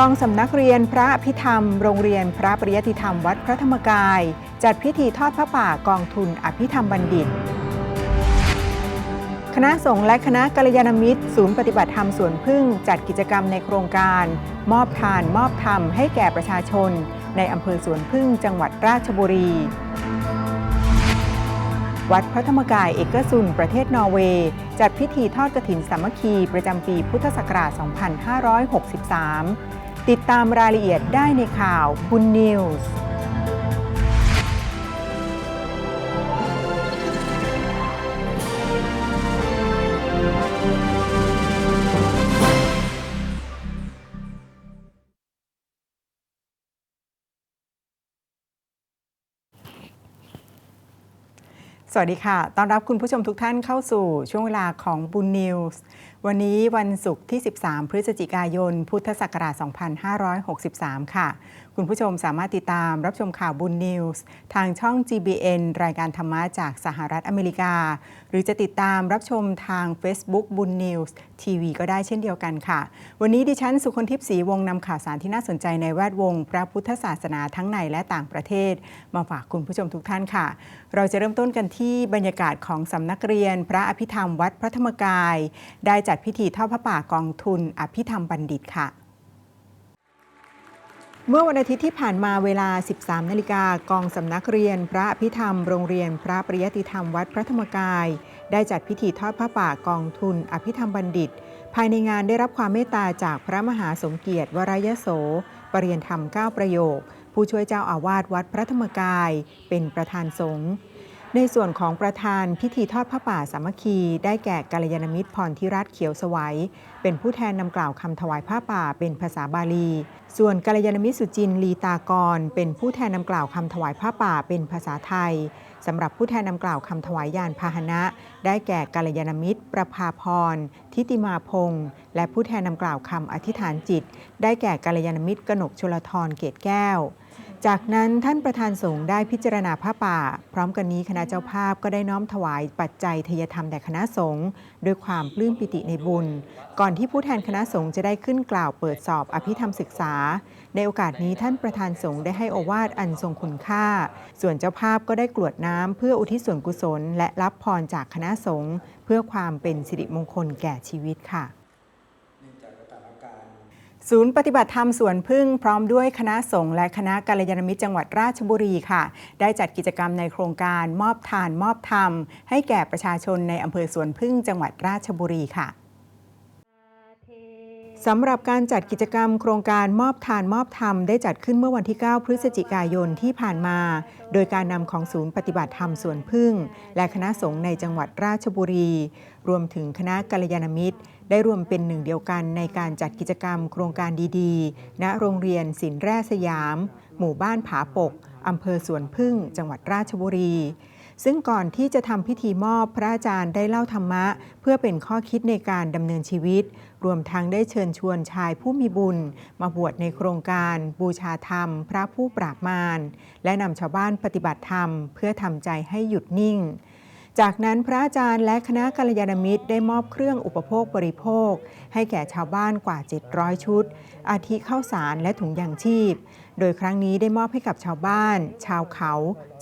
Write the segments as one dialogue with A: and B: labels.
A: กองสำนักเรียนพระพิธรรม โรงเรียนพระปริยติธรรมวัดพระธรรมกาย จัดพิธีทอดพระป่ากองทุนอภิธรรมบัณฑิต คณะสงฆ์และคณะกัลยาณมิตร ศูนย์ปฏิบัติธรรมสวนพึ่งจัดกิจกรรมในโครงการ มอบทานมอบธรรมให้แก่ประชาชน ในอำเภอสวนพึ่งจังหวัดราชบุรี วัดพระธรรมกายเอกซุนประเทศนอร์เวย์จัดพิธีทอดกฐินสามัคคีประจำปีพุทธศักราช 2563 ติดตามรายละเอียดได้ในข่าวบุญนิวส์สวัสดีค่ะ ต้อนรับคุณผู้ชมทุกท่านเข้าสู่ช่วงเวลาของบุญนิวส์ วันนี้วันศุกร์ที่ 13 พฤศจิกายน พุทธศักราช 2563 ค่ะ คุณผู้ชมสามารถติดตามรับชมข่าวบุญนิวส์ทางช่อง GBN รายการธรรมะจากสหรัฐอเมริกา หรือจะติดตามรับชมทาง Facebook บุญนิวส์ทีวีก็ได้เช่นเดียวกันค่ะ วันนี้ดิฉันสุคนทิพย์ศรีวงศ์นำข่าวสารที่น่าสนใจในแวดวง พระพุทธศาสนาทั้งในและต่างประเทศ มาฝากคุณผู้ชมทุกท่านค่ะ เราจะเริ่มต้นกันที่บรรยากาศของสำนักเรียน พระอภิธรรมวัดพระธรรมกาย ได้จัดพิธีทอดพระป่ากองทุนอภิธรรมบัณฑิตค่ะ เมื่อวันอาทิตย์ที่ผ่านมาเวลา 13 นาฬิกากองสำนักเรียน พระอภิธรรม โรงเรียน พระปริยติธรรมวัดพระธรรมกาย ได้จัดพิธีทอดพระป่ากองทุน อภิธรรมบัณฑิต ภายในงานได้รับความเมตตาจากพระมหาสมเกียรติวรยโส ปรริยนธรรม 9 ประโยค ผู้ช่วยเจ้าอาวาสวัดพระธรรมกาย เป็นประธานสงฆ์ ในส่วนของประธานพิธีทอดพระป่าสามัคคี ได้แก่กัลยาณมิตรพรทิรัตเขียวสวัย เป็นผู้แทนนำกล่าวคำถวายผ้าป่าเป็นภาษาบาลี ส่วนกัลยาณมิตรสุจินลีตากร เป็นผู้แทนนำกล่าวคำถวายผ้าป่าเป็นภาษาไทยสำหรับผู้แทนนำกล่าวคำถวายยานพาหนะ ได้แก่กัลยาณมิตร ประภาพร ทิติมาพงษ์และผู้แทนนำกล่าวคำอธิษฐานจิต ได้แก่กัลยาณมิตรกนกชลทรเกตแก้ว จากนั้นท่านประธานสงฆ์ได้พิจารณาผ้าป่า พร้อมกันนี้คณะเจ้าภาพก็ได้น้อมถวายปัจจัยทยธรรมแด่คณะสงฆ์ด้วยความปลื้มปิติในบุญ ก่อนที่ผู้แทนคณะสงฆ์จะได้ขึ้นกล่าวเปิดสอบอภิธรรมศึกษา ในโอกาสนี้ท่านประธานสงฆ์ได้ให้อวาทอันทรงคุณค่า ส่วนเจ้าภาพก็ได้กรวดน้ำเพื่ออุทิศส่วนกุศล และรับพรจากคณะสงฆ์เพื่อความเป็นสิริมงคลแก่ชีวิตค่ะ ศูนย์ปฏิบัติธรรมสวนพึ่งพร้อมด้วยคณะสงฆ์และคณะกัลยาณมิตรจังหวัดราชบุรีค่ะ ได้จัดกิจกรรมในโครงการมอบทานมอบธรรม ให้แก่ประชาชนในอำเภอสวนพึ่งจังหวัดราชบุรีค่ะสำหรับการจัดกิจกรรมโครงการมอบทานมอบธรรมได้จัดขึ้นเมื่อวันที่ 9 พฤศจิกายนที่ผ่านมา โดยการนำของศูนย์ปฏิบัติธรรมสวนพึ่ง และคณะสงฆ์ในจังหวัดราชบุรี รวมถึงคณะกัลยาณมิตร ได้รวมเป็นหนึ่งเดียวกันในการจัดกิจกรรมโครงการดีๆ ณ โรงเรียนศิลแร่สยาม หมู่บ้านผาปก อำเภอสวนพึ่ง จังหวัดราชบุรี ซึ่งก่อนที่จะทำพิธีมอบพระอาจารย์ได้เล่าธรรมะ เพื่อเป็นข้อคิดในการดำเนินชีวิต รวมทั้งได้เชิญชวนชายผู้มีบุญ มาบวชในโครงการบูชาธรรม พระผู้ปราบมาร และนำชาวบ้านปฏิบัติธรรม เพื่อทำใจให้หยุดนิ่ง จากนั้นพระอาจารย์และคณะกัลยาณมิตรได้มอบเครื่องอุปโภคบริโภค ให้แก่ชาวบ้านกว่า 700 ชุด อาทิข้าวสารและถุงยางชีพ โดยครั้งนี้ได้มอบให้กับชาวบ้าน ชาวเขา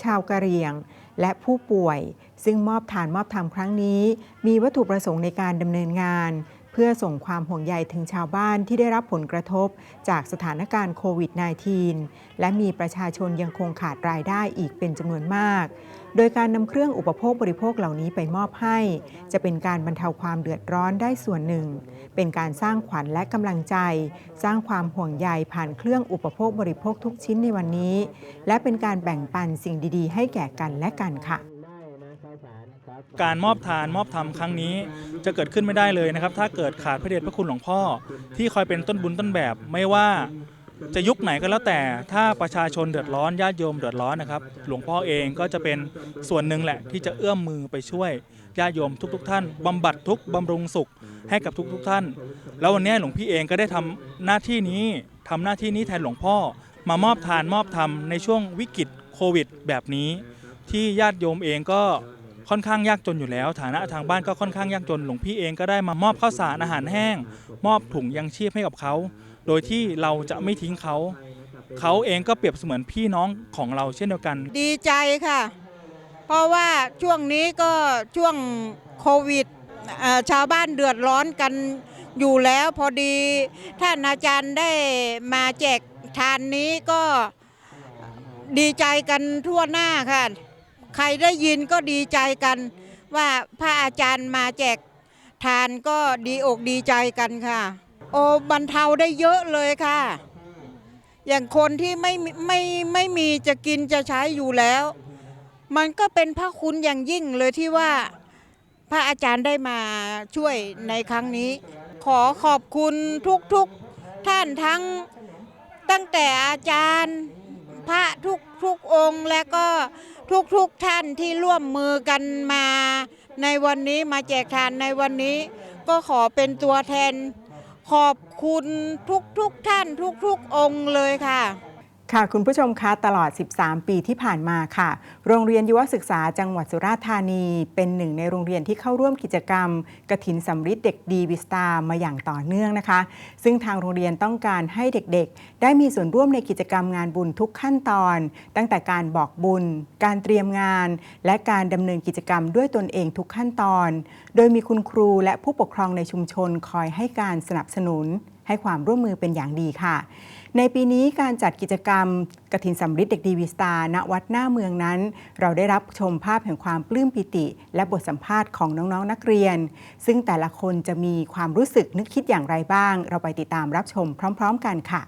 A: ชาวกะเหรี่ยง และผู้ป่วย ซึ่งมอบทานมอบธรรมครั้งนี้ มีวัตถุประสงค์ในการดำเนินงาน เพื่อส่งความห่วงใยถึงชาวบ้านที่ได้รับผลกระทบ จากสถานการณ์โควิด -19 และมีประชาชนยังคงขาดรายได้อีกเป็นจำนวนมาก โดยการนำเครื่องอุปโภคบริโภคเหล่านี้ไปมอบให้ จะเป็นการบรรเทาความเดือดร้อนได้ส่วนหนึ่ง เป็นการสร้างขวัญและกำลังใจ สร้างความห่วงใยผ่านเครื่องอุปโภคบริโภคทุกชิ้นในวันนี้ และเป็นการแบ่งปันสิ่งดีๆ ให้แก่กันและกันค่ะ
B: การมอบทานมอบธรรมครั้งนี้จะเกิดขึ้นไม่ได้เลยนะครับ ถ้าเกิดขาดพระเดชพระคุณหลวงพ่อ ที่คอยเป็นต้นบุญต้นแบบไม่ว่า จะยุคไหนก็แล้วแต่ถ้าประชาชนเดือดร้อนญาติโยมเดือดร้อนนะครับ หลวงพ่อเองก็จะเป็นส่วนหนึ่งแหละที่จะเอื้อมมือไปช่วยญาติโยมทุกๆท่านบำบัดทุกข์บำรุงสุขให้กับทุกๆท่าน แล้ววันนี้หลวงพี่เองก็ได้ทำหน้าที่นี้ทำหน้าที่นี้แทนหลวงพ่อ มามอบทานมอบธรรมในช่วงวิกฤตโควิด แบบนี้ ที่ญาติโยมเองก็ค่อนข้างยากจนอยู่แล้ว ฐานะทางบ้านก็ค่อนข้างยากจนหลวงพี่เองก็ได้มามอบข้าวสารอาหารแห้ง มอบถุงยังชีพให้กับเขา โดยที่เราจะไม่ทิ้งเขา เขาเองก็เปรียบเสมือนพี่น้องของเราเช่นเดียวกัน
C: ดีใจค่ะ เพราะว่าช่วงนี้ก็ช่วงโควิดชาวบ้านเดือดร้อนกันอยู่แล้วพอดีท่านอาจารย์ได้มาแจกทานนี้ก็ดีใจกันทั่วหน้าค่ะ ใครได้ยินก็ดีใจกัน ว่าพระอาจารย์มาแจกทานก็ดีอกดีใจกันค่ะ โอ้บรรเทาได้เยอะเลยค่ะ อย่างคนที่ไม่ไม่ไม่มีจะกินจะใช้อยู่แล้ว มันก็เป็นพระคุณอย่างยิ่งเลยที่ว่าพระอาจารย์ได้มาช่วยในครั้งนี้ ขอขอบคุณทุกๆท่านทั้งตั้งแต่อาจารย์พระทุกทุกองค์และก็ทุกๆท่านที่ร่วมมือกันมาในวันนี้มาแจกทานในวันนี้ ก็ขอเป็นตัวแทน ขอบคุณทุกทุกท่านทุกๆองค์เลยค่ะ
A: ค่ะคุณผู้ชมคะตลอด 13 ปีที่ผ่านมาค่ะ โรงเรียนยุวศึกษาจังหวัดสุราษฎร์ธานี เป็นหนึ่งในโรงเรียนที่เข้าร่วมกิจกรรม กระถินสำริดเด็กดีวิสตามาอย่างต่อเนื่องนะคะ ซึ่งทางโรงเรียนต้องการให้เด็กๆ ได้มีส่วนร่วมในกิจกรรมงานบุญทุกขั้นตอน ตั้งแต่การบอกบุญ การเตรียมงาน และการดำเนินกิจกรรมด้วยตนเองทุกขั้นตอน โดยมีคุณครูและผู้ปกครองในชุมชนคอยให้การสนับสนุน ให้ความร่วมมือเป็นอย่างดีค่ะ ในปีนี้การจัดกิจกรรมกฐินสำริดเด็กดีวีสตารณวัดหน้าเมืองนั้น เราได้รับชมภาพแห่งความปลื้มปิติ และบทสัมภาษณ์ของน้องๆนนักเรียน ซึ่งแต่ละคนจะมีความรู้สึกนึกคิดอย่างไรบ้าง เราไปติดตามรับชมพร้อม ๆ กันค่ะ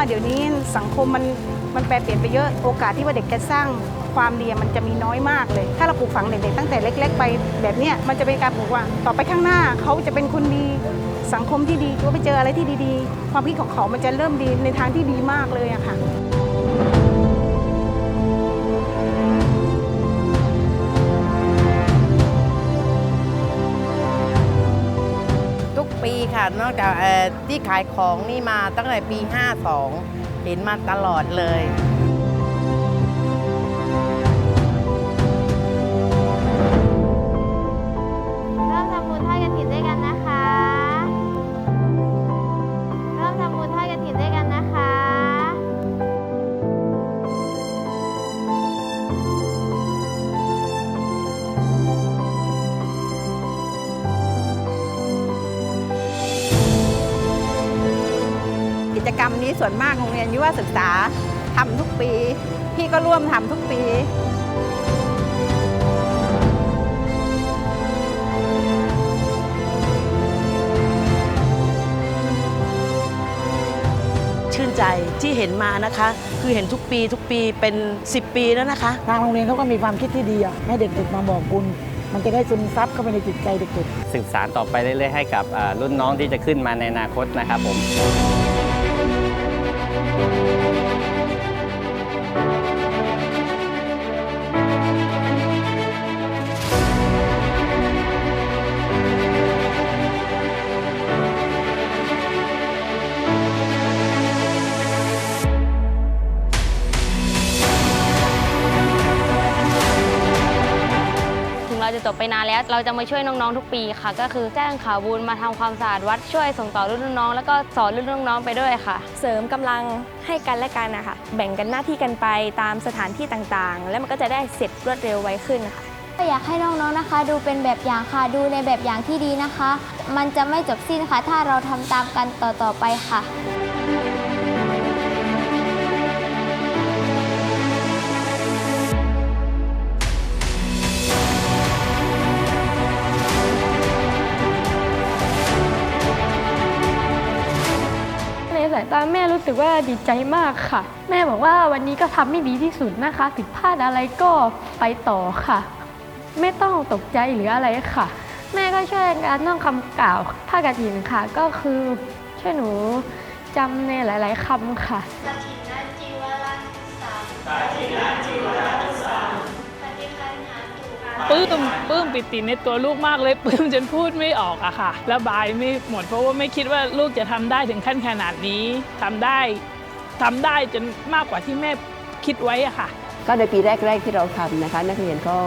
D: ว่าเดี๋ยวนี้สังคมมันมันแปรเปลี่ยนไปเยอะโอกาสที่ว่าเด็กจะสร้างความดีมันจะมีน้อยมากเลย ถ้าเราปลูกฝังเด็กๆตั้งแต่เล็ก ๆ ไปแบบเนี้ยมันจะเป็นการปลูกว่า ต่อไปข้างหน้าเขาจะเป็นคนดีสังคมที่ดีเขาไปเจออะไรที่ดีๆ ความคิดของเขามันจะเริ่มดีในทางที่ดีมากเลยอะค่ะ
E: ค่ะ นอกจากที่ขายของนี่มาตั้งแต่ปี 52 เห็นมาตลอดเลย
F: วนมา
D: กโรงเรียนยุวศึกษาทำทุกปี พี่ก็ร่วมทำทุกปี
G: ชื่นใจที่เห็นมานะคะ คือเห็นทุกปีทุกปีเป็น 10 ปีแล้วนะคะ
H: ทางโรงเรียนเขาก็มีความคิดที่ดีอะให้เด็กๆมาบอกบุญมันจะได้ซึมซับเข้าไปในจิตใจเด็กๆ
I: สื่อสารต่อไปเรื่อยๆให้กับอ่ารุ่นน้องที่จะขึ้นมาในอนาคตนะครับผม
F: ถึง บไปนานแล้ว เราจะมาช่วยน้องๆทุกปีค่ะ ก็คือแจ้งข่าวบุญมาทำความสะอาดวัดช่วยส่งต่อรุ่นน้องๆแล้วก็สอนรุ่นน้องๆไปด้วยค่ะ
J: เสริมกำลังให้กันและกันนะคะแบ่งกันหน้าที่กันไปตามสถานที่ต่างๆ แล้วมันก็จะได้เสร็จรวดเร็วไวขึ้นนะคะ
F: ก็อยากให้น้องๆนะคะ ดูเป็นแบบอย่างค่ะดูในแบบอย่างที่ดีนะคะ มันจะไม่จบสิ้นค่ะ ถ้าเราทำตามกันต่อๆไปค่ะ
J: ตาแม่รู้สึกว่าดีใจมากค่ะ แม่บอกว่าวันนี้ก็ทำไม่ดีที่สุดนะคะ ผิดพลาดอะไรก็ไปต่อค่ะ ไม่ต้องตกใจหรืออะไรค่ะ แม่ก็ช่วยการท่องคำกล่าวผ้ากฐินค่ะ ก็คือช่วยหนูจำในหลาย ๆคำค่ะ
F: กฐินจีวรังสามกฐิน
K: ปลื้มปลื้มปิติในตัวลูกมากเลยปลื้มจนพูดไม่ออกอะค่ะระบายไม่หมดเพราะว่าไม่คิดว่าลูกจะทำได้ถึงขั้นขนาดนี้ทำได้ทำได้จนมากกว่าที่แม่คิดไว้อะค่ะ
L: ก็ในปีแรก ๆที่เราทำนะคะ นักเรียนก็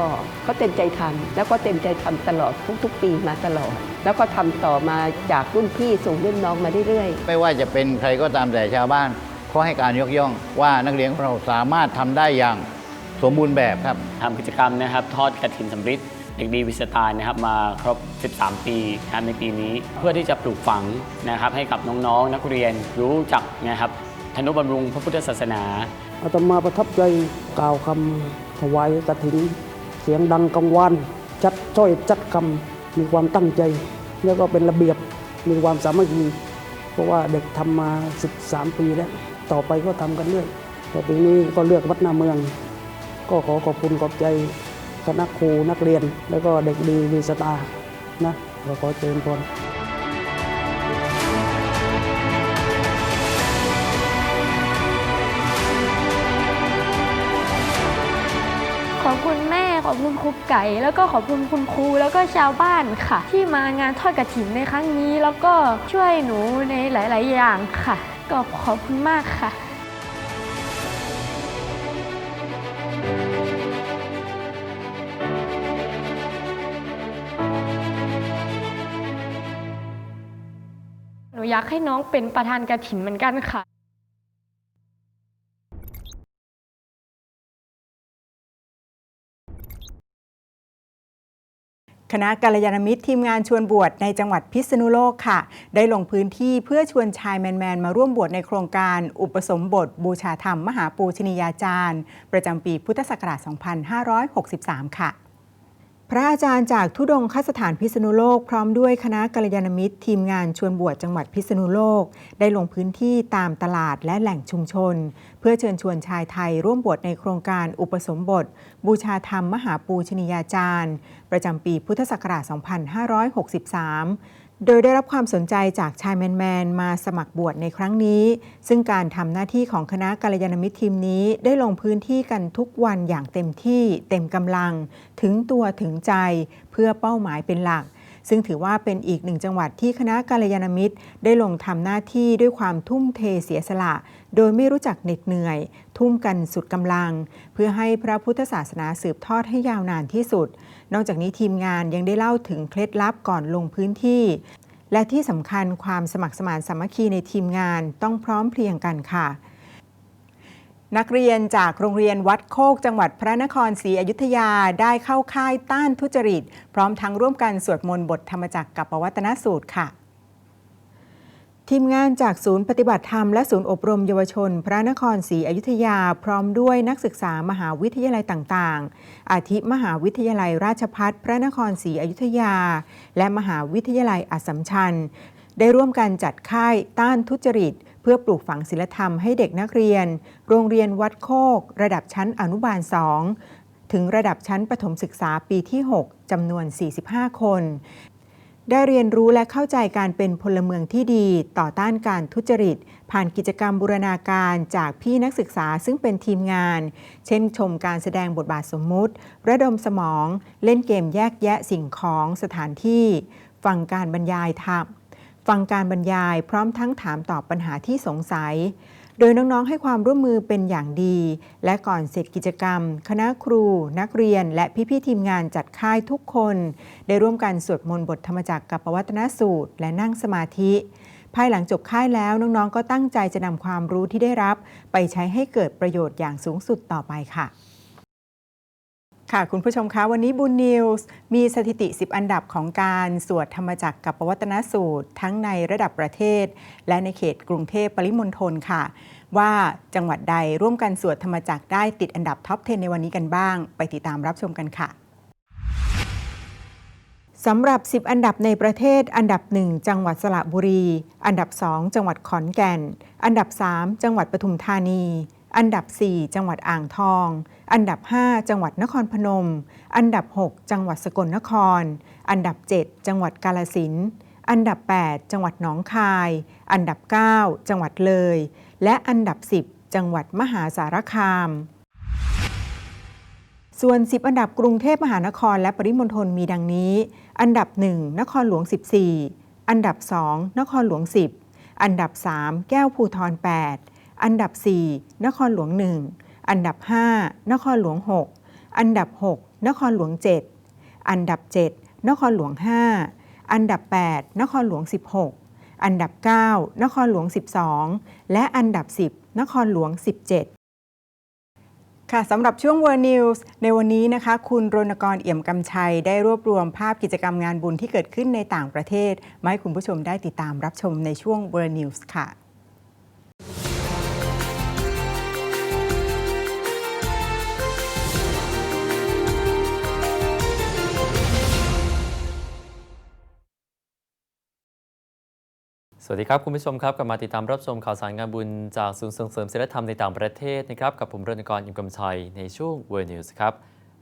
L: ก็เต็มใจทำแล้วก็เต็มใจทำตลอดทุก ๆ ปีมาตลอด แล้วก็ทำต่อมาจากรุ่นพี่สู่รุ่นน้องมาเรื่อยๆ
M: ไม่ว่าจะเป็นใครก็ตามแต่ชาวบ้านเขาให้การยกย่องว่านักเรียนของเราสามารถทำได้อย่าง สมบูรณ์แบบครับ
N: ทำกิจกรรมนะครับทอดกระถินสำริดเด็กดีวิสไตล์นะครับมาครบ 13 ปีนะครับในปีนี้ เพื่อที่จะปลูกฝังนะครับให้กับน้องๆ นักเรียนรู้จักนะครับธนุบำรุงพระพุทธศาสนา
H: อาตมาประทับใจกล่าวคำถวายกฐิน เสียงดังกังวานชัดจ้อยจัดคำมีความตั้งใจ แล้วก็เป็นระเบียบมีความสามัคคีเพราะว่าเด็กทำมา 13 ปีแล้ว ต่อไปก็ทำกันเรื่อยแต่ปีนี้ก็เลือกวัดหนาเมือง ก็ขอขอบคุณขอบใจคณะครูนักเรียน แล้วก็เด็กดีวีสตาร์นะเราขอเชิญพร
J: ขอบคุณแม่ ขอบคุณครูไก่ แล้วก็ขอบคุณคุณครูแล้วก็ชาวบ้านค่ะ ที่มางานทอดกระถิ่นในครั้งนี้ แล้วก็ช่วยหนูในหลาย ๆ อย่างค่ะ ก็ขอบคุณมากค่ะ อยากให้น้องเป็นประธานกระถิ่นเหมือนกันค่ะ
A: คณะกัลยาณมิตรทีมงานชวนบวชในจังหวัดพิษณุโลกค่ะ ได้ลงพื้นที่เพื่อชวนชายแมน ๆ มาร่วมบวชในโครงการ อุปสมบท บูชาธรรม มหาปูชนียาจารย์ ประจำปีพุทธศักราช 2563 ค่ะ ระอาจารย์จากทุดงคสถานพิษณุโลก พร้อมด้วยคณะกัลยาณมิตร ทีมงานชวนบวชจังหวัดพิษณุโลก ได้ลงพื้นที่ตามตลาดและแหล่งชุมชน เพื่อเชิญชวนชายไทยร่วมบวชในโครงการอุปสมบท บูชาธรรมมหาปูชนียาจารย์ ประจำปีพุทธศักราช 2563 โดยได้รับความสนใจจากชายแมนๆ มาสมัครบวชในครั้งนี้ ซึ่งการทำหน้าที่ของคณะกัลยาณมิตรทีมนี้ได้ลงพื้นที่กันทุกวันอย่างเต็มที่เต็มกำลัง ถึงตัวถึงใจเพื่อเป้าหมายเป็นหลัก ซึ่งถือว่าเป็นอีกหนึ่งจังหวัดที่คณะกัลยาณมิตร ได้ลงทำหน้าที่ด้วยความทุ่มเทเสียสละ โดยไม่รู้จักเหน็ดเหนื่อย ทุ่มกันสุดกำลัง เพื่อให้พระพุทธศาสนาสืบทอดให้ยาวนานที่สุด นอกจากนี้ทีมงานยังได้เล่าถึงเคล็ดลับก่อนลงพื้นที่ และที่สำคัญความสมัครสมานสามัคคีในทีมงานต้องพร้อมเพรียงกันค่ะ นักเรียนจากโรงเรียนวัดโคกจังหวัดพระนครศรีอยุธยาได้เข้าค่ายต้านทุจริต พร้อมทั้งร่วมกันสวดมนต์บทธรรมจักรกับปวัตนสูตรค่ะ ทีมงานจากศูนย์ปฏิบัติธรรมและศูนย์อบรมเยาวชน พระนครศรีอยุธยา พร้อมด้วยนักศึกษามหาวิทยาลัยต่างๆ อาทิมหาวิทยาลัยราชพัฒพระนครศรีอยุธยา และมหาวิทยาลัยอัสสัมชัญได้ร่วมกันจัดค่ายต้านทุจริต เพื่อปลูกฝังศีลธรรมให้เด็กนักเรียน โรงเรียนวัดโคก ระดับชั้นอนุบาล 2 ถึงระดับชั้นประถมศึกษาปีที่ 6จำนวน 45 คน ได้เรียนรู้และเข้าใจการเป็นพลเมืองที่ดี ต่อต้านการทุจริต ผ่านกิจกรรมบูรณาการจากพี่นักศึกษาซึ่งเป็นทีมงาน เช่นชมการแสดงบทบาทสมมุติ ระดมสมอง เล่นเกมแยกแยะสิ่งของสถานที่ ฟังการบรรยายธรรม ฟังการบรรยายพร้อมทั้งถามตอบปัญหาที่สงสัย โดยน้องๆให้ความร่วมมือเป็นอย่างดี และก่อนเสร็จกิจกรรม คณะครู นักเรียน และพี่ๆทีมงานจัดค่ายทุกคน ได้ร่วมกันสวดมนต์บทธรรมจักรกับปวัตนสูตร และนั่งสมาธิ ภายหลังจบค่ายแล้วน้องๆ ก็ตั้งใจจะนำความรู้ที่ได้รับ ไปใช้ให้เกิดประโยชน์อย่างสูงสุดต่อไปค่ะ ค่ะ คุณผู้ชมคะวันนี้บุญนิวส์มีสถิติ 10 อันดับของการสวดธรรมจักรกับปวัตนสูตร ทั้งในระดับประเทศ และในเขตกรุงเทพปริมณฑลค่ะ ว่าจังหวัดใดร่วมกันสวดธรรมจักรได้ติดอันดับท็อป 10 ในวันนี้กันบ้าง ไปติดตามรับชมกันค่ะสำหรับ 10 อันดับในประเทศ อันดับ 1 จังหวัดสระบุรี อันดับ 2 จังหวัดขอนแก่น อันดับ 3 จังหวัดปทุมธานี อันดับ 4 จังหวัดอ่างทอง อันดับ 5 จังหวัดนครพนม อันดับ 6 จังหวัดสกลนคร อันดับ 7 จังหวัดกาลสิน อันดับ 8 จังหวัดหนองคาย อันดับ 9 จังหวัดเลย และอันดับ 10 จังหวัดมหาสารคาม ส่วน 10 อันดับกรุงเทพมหานครและปริมณฑลมีดังนี้ อันดับ 1 นครหลวง 14 อันดับ 2 นครหลวง 10 อันดับ 3 แก้วภูทร8 อันดับ 4 นครหลวง 1 อันดับ 5 นครหลวง 6 อันดับ 6 นครหลวง 7 อันดับ 7 นครหลวง 5 อันดับ 8 นครหลวง 16 อันดับ 9 นครหลวง 12 และอันดับ 10 นครหลวง 17ค่ะสำหรับช่วง World News ในวันนี้นะคะ คุณรณกรเอี่ยมกำชัย ได้รวบรวมภาพกิจกรรมงานบุญที่เกิดขึ้นในต่างประเทศ มาให้คุณผู้ชมได้ติดตามรับชมในช่วง World News ค่ะ
O: สวัสดีครับ คุณผู้ชมครับกลับมาติดตามรับชมข่าวสารงานบุญจากศูนย์ส่งเสริมศิลธรรมในต่างประเทศนะครับกับผมรณกรอิมกำชัยในช่วง World News ครับ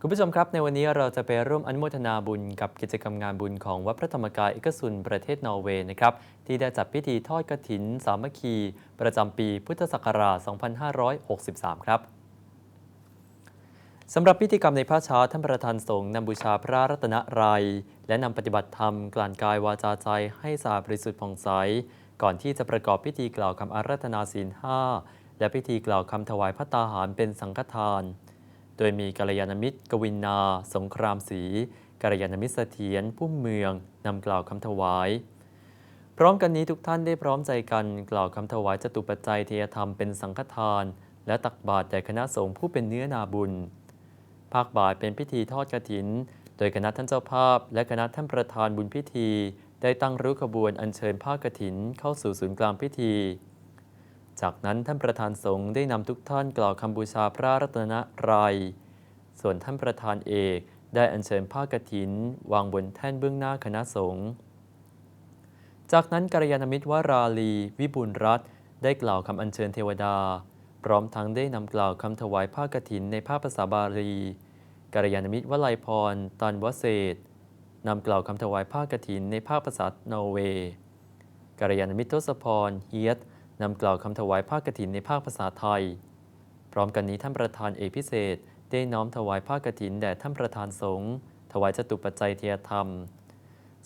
O: คุณผู้ชมครับ ในวันนี้เราจะไปร่วมอนุโมทนาบุญกับกิจกรรมงานบุญของวัดพระธรรมกายเอกสุนประเทศนอร์เวย์นะครับที่ได้จัดพิธีทอดกฐิน สามัคคี ประจำปีพุทธศักราช 2563 ครับสำหรับพิธีกรรมในพระเช้าท่านประธานสงฆ์นำบูชาพระรัตนตรัย และนำปฏิบัติธรรมกลั่นกายวาจาใจให้สะอาดบริสุทธิ์ผ่องใส ก่อนที่จะประกอบพิธีกล่าวคำอาราธนาศีลห้าและพิธีกล่าวคำถวายพระตาหารเป็นสังฆทาน โดยมีกัลยาณมิตร กวินนา สงครามศรีกัลยาณมิตรเสถียรผู้เมืองนำกล่าวคำถวาย พร้อมกันนี้ทุกท่านได้พร้อมใจกันกล่าวคำถวายจตุปัจจัยเทยธรรมเป็นสังฆทาน และตักบาตรแด่คณะสงฆ์ผู้เป็นเนื้อนาบุญ ภาคบ่ายเป็นพิธีทอดกฐิน ดยคณะท่านเจ้าภาพ และคณะท่านประธานบุญพิธี ได้ตั้งริ้วขบวนอัญเชิญผ้ากฐินเข้าสู่ศูนย์กลางพิธี จากนั้นท่านประธานสงฆ์ได้นำทุกท่านกล่าวคำบูชาพระรัตนตรัย ส่วนท่านประธานเอกได้อัญเชิญผ้ากฐิน วางบนแท่นเบื้องหน้าคณะสงฆ์จากนั้นกัลยาณมิตรวราลี วิบูลรัตได้กล่าวคำอัญเชิญเทวดา พร้อมทั้งได้นำกล่าวคำถวายผ้ากฐินในภาคภาษาบาลี กัลยาณมิตรวลัยพร ตันวเศษนำกล่าวคำถวายผ้ากฐินในภาคภาษานอร์เวย์กัลยาณมิตรทศพรเฮียตนำกล่าวคำถวายผ้ากฐินในภาคภาษาไทย พร้อมกันนี้ท่านประธานเอกพิเศษได้น้อมถวายผ้ากฐินแด่ท่านประธานสงฆ์ถวายจตุปัจจัยเทียธรรม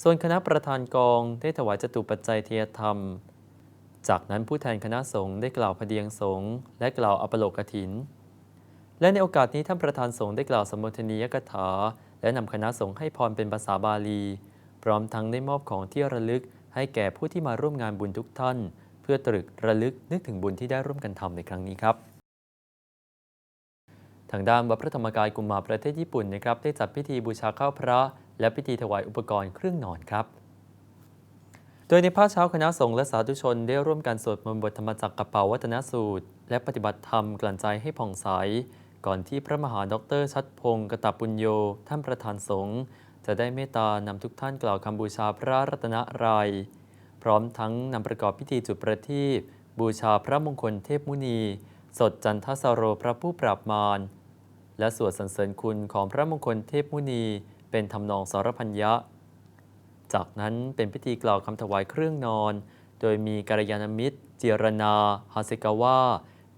O: ส่วนคณะประธานกองได้ถวายจตุปัจจัยเทียธรรม จากนั้นผู้แทนคณะสงฆ์ได้กล่าวพเดียงสงฆ์และกล่าวอปโลกถิน และในโอกาสนี้ท่านประธานสงฆ์ได้กล่าวสมโภชนียกถา และนำคณะสงฆ์ให้พรเป็นภาษาบาลี พร้อมทั้งได้มอบของที่ระลึกให้แก่ผู้ที่มาร่วมงานบุญทุกท่าน เพื่อตรึกระลึกนึกถึงบุญที่ได้ร่วมกันทำในครั้งนี้ครับ ทางด้านวัดพระธรรมกายกุมมาประเทศญี่ปุ่นนะครับได้จัดพิธีบูชาข้าวพระ และพิธีถวายอุปกรณ์เครื่องนอนครับโดยในภาคเช้าคณะสงฆ์และสาธุชนได้ร่วมกันสวดมนต์บทธรรมจักรกระเป๋าวัฒนสูตร และปฏิบัติธรรมกลั่นใจให้ผ่องใส ก่อนที่พระมหาดอกเตอรชัดพงศ์กตปุญโย ท่านประธานสงฆ์จะได้เมตตานำทุกท่านกล่าวคำบูชาพระรัตนตรัย พร้อมทั้งนำประกอบพิธีจุดประทีปบูชาพระมงคลเทพมุนี สดจันทสโรพระผู้ปราบมาร และสวดสรรเสริญคุณของพระมงคลเทพมุนี เป็นทำนองสารพัญญะจากนั้นเป็นพิธีกล่าวคำถวายเครื่องนอน โดยมีกัลยาณมิตร เจรนาฮาเซกาวะ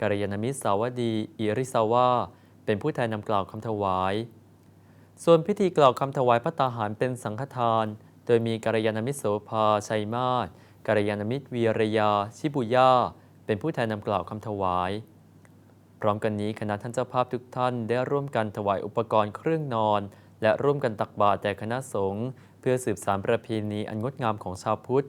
O: กัลยาณมิตรสาวดีอิริสาวะเป็นผู้แทนนำกล่าวคำถวาย ส่วนพิธีกล่าวคำถวายพระตาหารเป็นสังฆทาน โดยมีกัลยาณมิตรโสภาชัยมาศกัลยาณมิตรวีรยา ชิบุย่าเป็นผู้แทนนำกล่าวคำถวาย พร้อมกันนี้คณะท่านเจ้าภาพทุกท่านได้ร่วมกันถวายอุปกรณ์เครื่องนอน และร่วมกันตักบาตรแด่คณะสงฆ์เพื่อสืบสานประเพณีอันงดงามของชาวพุทธ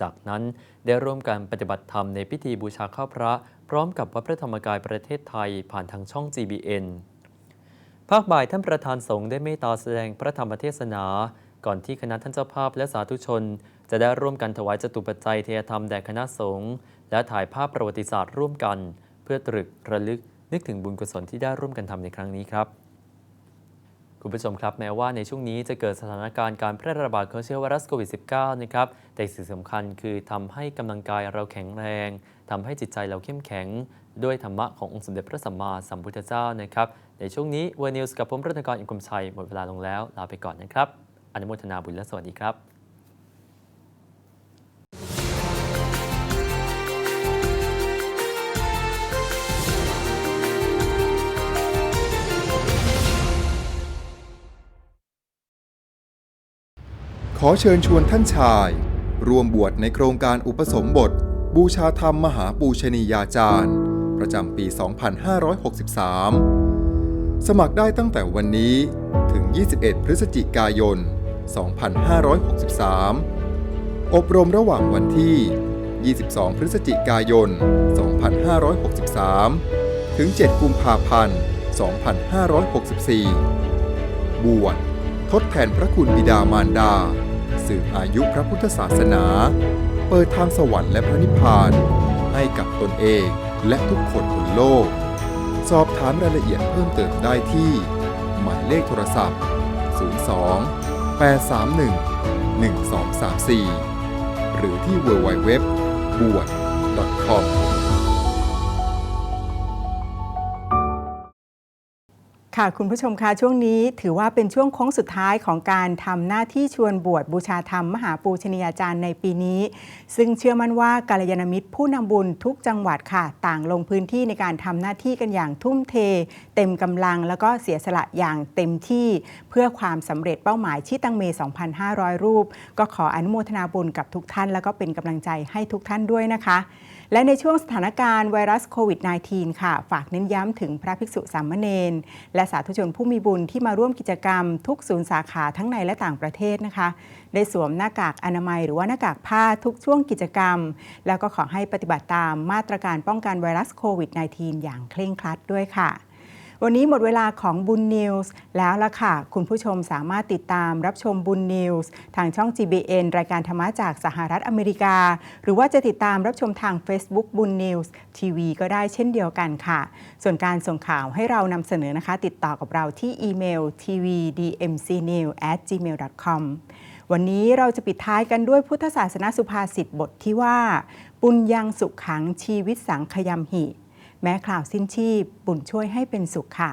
O: จากนั้นได้ร่วมกันปฏิบัติธรรมในพิธีบูชาข้าวพระ พร้อมกับวัดพระธรรมกายประเทศไทยผ่านทางช่อง GBN ภาคบ่ายท่านประธานสงฆ์ได้เมตตาแสดงพระธรรมเทศนา ก่อนที่คณะท่านเจ้าภาพและสาธุชน จะได้ร่วมกันถวายจตุปัจจัยเทยธรรมแด่คณะสงฆ์และถ่ายภาพประวัติศาสตร์ร่วมกัน เพื่อตรึกระลึกนึกถึงบุญกุศลที่ได้ร่วมกันทำในครั้งนี้ครับ คุณผู้ชมครับแม้ว่าในช่วงนี้จะเกิดสถานการณ์การแพร่ระบาดของเชื้อไวรัสโควิด -19 นะครับแต่สิ่งสำคัญคือทำให้กำลังกายเราแข็งแรง ทำให้จิตใจเราเข้มแข็ง ด้วยธรรมะขององค์สมเด็จพระสัมมาสัมพุทธเจ้านะครับ ในช่วงนี้เวอร์นิวส์กับผมรัตนกรอินคมชัยหมดเวลาลงแล้วลาไปก่อนนะครับ อนุโมทนาบุญและสวัสดีครับ
P: อเชิญชวนท่านชาย ร่วมบวชในโครงการอุปสมบท บูชาธรรมมหาปูชนียาจารย์ ประจำปี 2563 สมัครได้ตั้งแต่วันนี้ถึง 21 พฤศจิกายน 2563 อบรมระหว่างวันที่ 22 พฤศจิกายน 2563 ถึง 7 กุมภาพันธ์ 2564 บวชทดแทนพระคุณบิดามารดา สืบอายุพระพุทธศาสนา เปิดทางสวรรค์และพระนิพพาน ให้กับตนเองและทุกคนบนโลก สอบถามรายละเอียดเพิ่มเติมได้ที่ หมายเลขโทรศัพท์ 02 831 1234 หรือที่ www บวช .com
A: ค่ะคุณผู้ชมคะช่วงนี้ถือว่าเป็นช่วงโค้งสุดท้ายของการทำหน้าที่ชวนบวชบูชาธรรมมหาปูชนียาจารย์ในปีนี้ ซึ่งเชื่อมั่นว่ากัลยาณมิตรผู้นำบุญทุกจังหวัดค่ะ ต่างลงพื้นที่ในการทำหน้าที่กันอย่างทุ่มเท เต็มกำลังแล้วก็เสียสละอย่างเต็มที่ เพื่อความสำเร็จเป้าหมายชิตังเม 2,500 รูป ก็ขออนุโมทนาบุญกับทุกท่าน แล้วก็เป็นกำลังใจให้ทุกท่านด้วยนะคะและในช่วงสถานการณ์ไวรัสโควิด -19 ค่ะ ฝากเน้นย้ำถึงพระภิกษุสามเณรและสาธุชนผู้มีบุญที่มาร่วมกิจกรรม ทุกศูนย์สาขาทั้งในและต่างประเทศนะคะ ได้สวมหน้ากากอนามัยหรือว่าหน้ากากผ้าทุกช่วงกิจกรรม แล้วก็ขอให้ปฏิบัติตามมาตรการป้องกันไวรัสโควิด -19 อย่างเคร่งครัดด้วยค่ะ วันนี้หมดเวลาของบุญนิวส์แล้วละค่ะ คุณผู้ชมสามารถติดตามรับชมบุญนิวส์ทางช่อง GBN รายการธรรมะจากสหรัฐอเมริกา หรือว่าจะติดตามรับชมทาง Facebook บุญนิวส์ทีวีก็ได้เช่นเดียวกันค่ะ ส่วนการส่งข่าวให้เรานำเสนอนะคะ ติดต่อกับเราที่อีเมล tvdmcnew at gmail.com วันนี้เราจะปิดท้ายกันด้วยพุทธศาสนสุภาษิตบทที่ว่า ปุญยังสุขขังชีวิตสังขยำหิ แม้คราวสิ้นชีพ บุญช่วยให้เป็นสุขค่ะ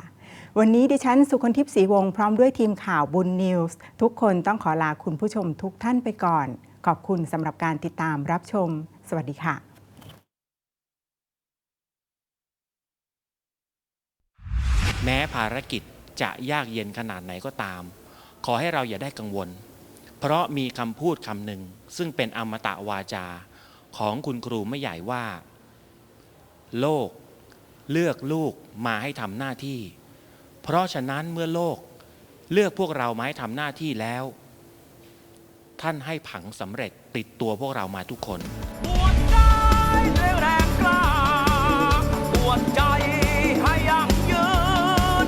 A: วันนี้ดิฉันสุคนทิพย์ศรีวงศ์พร้อมด้วยทีมข่าวบุญนิวส์ทุกคนต้องขอลาคุณผู้ชมทุกท่านไปก่อน ขอบคุณสำหรับการติดตามรับชม สวัสดีค่ะ
Q: แม้ภารกิจจะยากเย็นขนาดไหนก็ตาม ขอให้เราอย่าได้กังวล เพราะมีคำพูดคำหนึ่ง ซึ่งเป็นอมตะวาจา ของคุณครูไม่ใหญ่ว่า โลก เลือกลูกมาให้ทำหน้าที่ เพราะฉะนั้นเมื่อโลกเลือกพวกเรามาให้ทำหน้าที่แล้ว ท่านให้ผังสำเร็จติดตัวพวกเรามาทุกคน
R: แรงกล้าปวดใจให้ยั่งยืน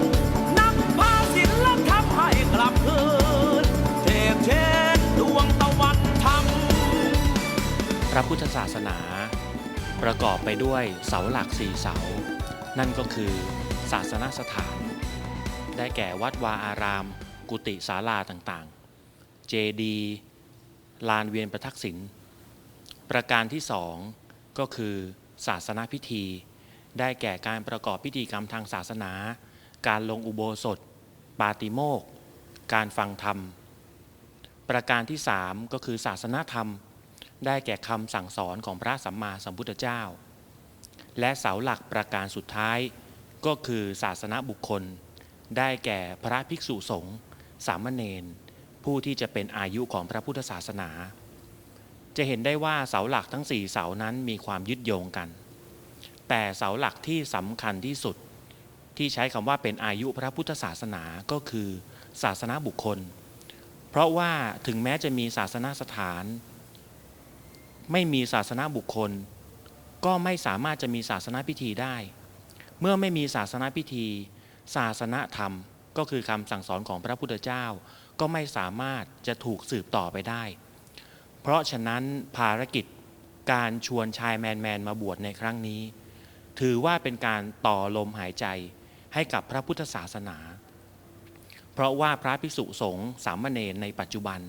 R: นำพาศิลธรรมให้กลับคืนเทกเชนดวงตะวันธรรม
Q: พระพุทธศาสนา ประกอบไปด้วยเสาหลักสี่เสา นั่นก็คือศาสนสถาน ได้แก่วัดวาอาราม กุฏิศาลาต่างๆ เจดี ลานเวียนประทักษิณ ประการที่สองก็คือศาสนาพิธี ได้แก่การประกอบพิธีกรรมทางศาสนา การลงอุโบสถ ปาติโมก การฟังธรรม ประการที่สามก็คือศาสนาธรรม ได้แก่คำสั่งสอนของพระสัมมาสัมพุทธเจ้า และเสาหลักประการสุดท้าย ก็คือศาสนาบุคคล ได้แก่พระภิกษุสงฆ์สามเณรผู้ที่จะเป็นอายุของพระพุทธศาสนา จะเห็นได้ว่าเสาหลักทั้งสี่เสานั้นมีความยึดโยงกัน แต่เสาหลักที่สำคัญที่สุด ที่ใช้คำว่าเป็นอายุพระพุทธศาสนาก็คือศาสนาบุคคล เพราะว่าถึงแม้จะมีศาสนาสถาน ไม่มีศาสนาบุคคล ก็ไม่สามารถจะมีศาสนาพิธีได้ เมื่อไม่มีศาสนาพิธี ศาสนาธรรมก็คือคำสั่งสอนของพระพุทธเจ้า ก็ไม่สามารถจะถูกสืบต่อไปได้ เพราะฉะนั้นภารกิจการชวนชายแมนแมนมาบวชในครั้งนี้ ถือว่าเป็นการต่อลมหายใจให้กับพระพุทธศาสนา เพราะว่าพระภิกษุสงฆ์สามเณรในปัจจุบัน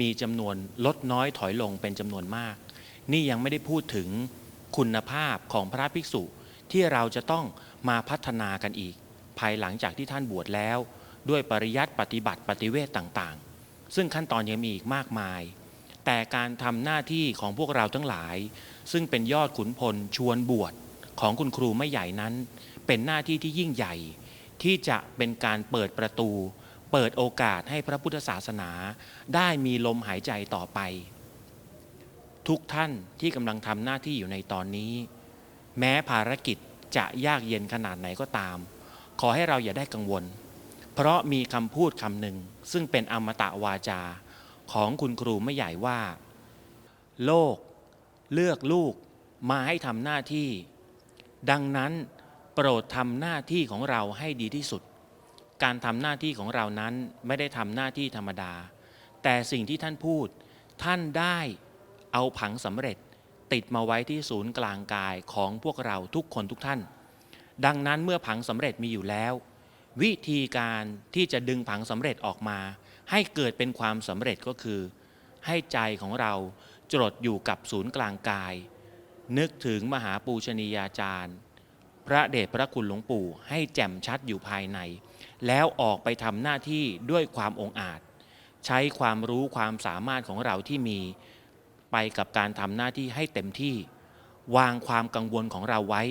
Q: มีจำนวนลดน้อยถอยลงเป็นจำนวนมาก นี่ยังไม่ได้พูดถึง คุณภาพของพระภิกษุที่เราจะต้องมาพัฒนากันอีก ภายหลังจากที่ท่านบวชแล้ว ด้วยปริยัติปฏิบัติปฏิเวทต่างๆ ซึ่งขั้นตอนยังมีอีกมากมาย แต่การทำหน้าที่ของพวกเราทั้งหลาย ซึ่งเป็นยอดขุนพลชวนบวชของคุณครูไม่ใหญ่นั้น เป็นหน้าที่ที่ยิ่งใหญ่ ที่จะเป็นการเปิดประตู เปิดโอกาสให้พระพุทธศาสนา ได้มีลมหายใจต่อไป ทุกท่านที่กำลังทำหน้าที่อยู่ในตอนนี้ แม้ภารกิจจะยากเย็นขนาดไหนก็ตาม ขอให้เราอย่าได้กังวล เพราะมีคำพูดคำหนึ่ง ซึ่งเป็นอมตะวาจาของคุณครูไม่ใหญ่ว่า โลกเลือกลูกมาให้ทำหน้าที่ ดังนั้นโปรดทำหน้าที่ของเราให้ดีที่สุด การทำหน้าที่ของเรานั้นไม่ได้ทำหน้าที่ธรรมดา แต่สิ่งที่ท่านพูดท่านได้ เอาผังสำเร็จติดมาไว้ที่ศูนย์กลางกายของพวกเราทุกคนทุกท่าน ดังนั้นเมื่อผังสำเร็จมีอยู่แล้ว วิธีการที่จะดึงผังสำเร็จออกมา ให้เกิดเป็นความสำเร็จก็คือ ให้ใจของเราจดอยู่กับศูนย์กลางกาย นึกถึงมหาปูชนียาจารย์ พระเดชพระคุณหลวงปู่ ให้แจ่มชัดอยู่ภายใน แล้วออกไปทำหน้าที่ด้วยความองอาจ ใช้ความรู้ความสามารถของเราที่มี ไปกับการทำหน้าที่ให้เต็มที่ วางความกังวลของเราไว้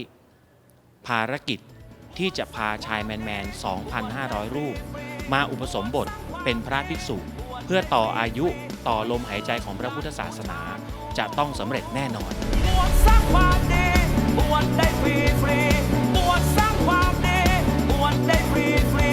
Q: ภารกิจที่จะพาชายแมนแมน 2,500 รูป มาอุปสมบทเป็นพระภิกษุ เพื่อต่ออายุต่อลมหายใจของพระพุทธศาสนา จะต้องสำเร็จแน่นอน
R: บวสร้างความดีบวชได้ฟรีฟรีบวชสร้างความดีบวชได้ฟรีฟรี